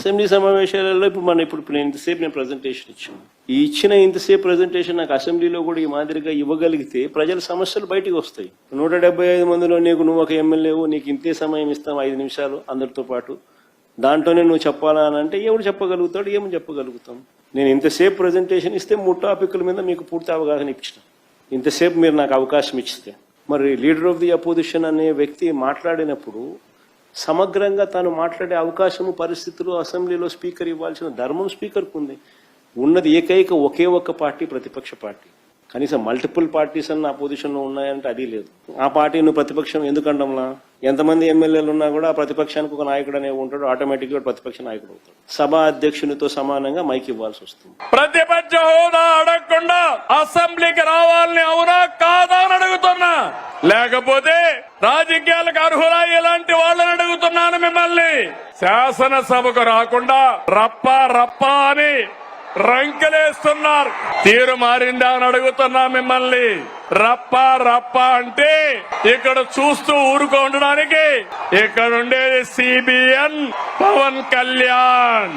Assembly సమావేశాలలో ఇప్పుడు మన ఇప్పుడు ఇప్పుడు నేను ఇంతసేపు నేను ప్రజెంటేషన్ ఇచ్చాను ఈ ఇచ్చిన ఇంతసేపు ప్రజెంటేషన్ నాకు అసెంబ్లీలో కూడా ఈ మాదిరిగా ఇవ్వగలిగితే ప్రజల సమస్యలు బయటికి వస్తాయి. నూట డెబ్బై ఐదు మందిలో నీకు నువ్వు ఒక ఎమ్మెల్యేవు నీకు ఇంతే సమయం ఇస్తాం ఐదు నిమిషాలు అందరితో పాటు. దాంట్లోనే నువ్వు చెప్పాలా అని అంటే ఎవడు చెప్పగలుగుతాడు ఏమని చెప్పగలుగుతాం? నేను ఇంతసేపు ప్రజెంటేషన్ ఇస్తే మూడు టాపిక్ల మీద మీకు పూర్తి అవగాహన ఇచ్చిన. ఇంతసేపు మీరు నాకు అవకాశం ఇచ్చితే. మరి లీడర్ ఆఫ్ ది అపోజిషన్ అనే వ్యక్తి మాట్లాడినప్పుడు సమగ్రంగా తాను మాట్లాడే అవకాశము పరిస్థితులు అసెంబ్లీలో స్పీకర్ ఇవ్వాల్సిన ధర్మం స్పీకర్కు ఉంది. ఉన్నది ఏకైక ఒకే ఒక్క పార్టీ ప్రతిపక్ష పార్టీ. కనీసం మల్టిపుల్ పార్టీస్ అన్న అపోజిషన్లో ఉన్నాయంటే అది లేదు. ఆ పార్టీ నువ్వు ప్రతిపక్షం ఎందుకంటంలా? ఎంతమంది ఎమ్మెల్యేలు ఉన్నా కూడా ఆ ప్రతిపక్షానికి ఒక నాయకుడు అనే ఉంటాడు ఆటోమేటిక్గా ప్రతిపక్ష నాయకుడు అవుతాడు. సభ అధ్యక్షునితో సమానంగా మైక్ ఇవ్వాల్సి వస్తుంది. ప్రతిపక్ష హోదా అడగకుండా అసెంబ్లీకి రావాలని అవునా కాదా అని అడుగుతున్నా. లేకపోతే రాజకీయాలకు అర్హులా ఇలాంటి వాళ్ళని అడుగుతున్నాను మిమ్మల్ని. శాసనసభకు రాకుండా రప్ప రప్ప అని రంకెలేస్తున్నారు. తీరు మారిందా అని అడుగుతున్నా మిమ్మల్ని. రప్ప రప్ప అంటే ఇక్కడ చూస్తూ ఊరుకో ఉండడానికి ఇక్కడ ఉండేది సిబిఎన్ పవన్ కళ్యాణ్.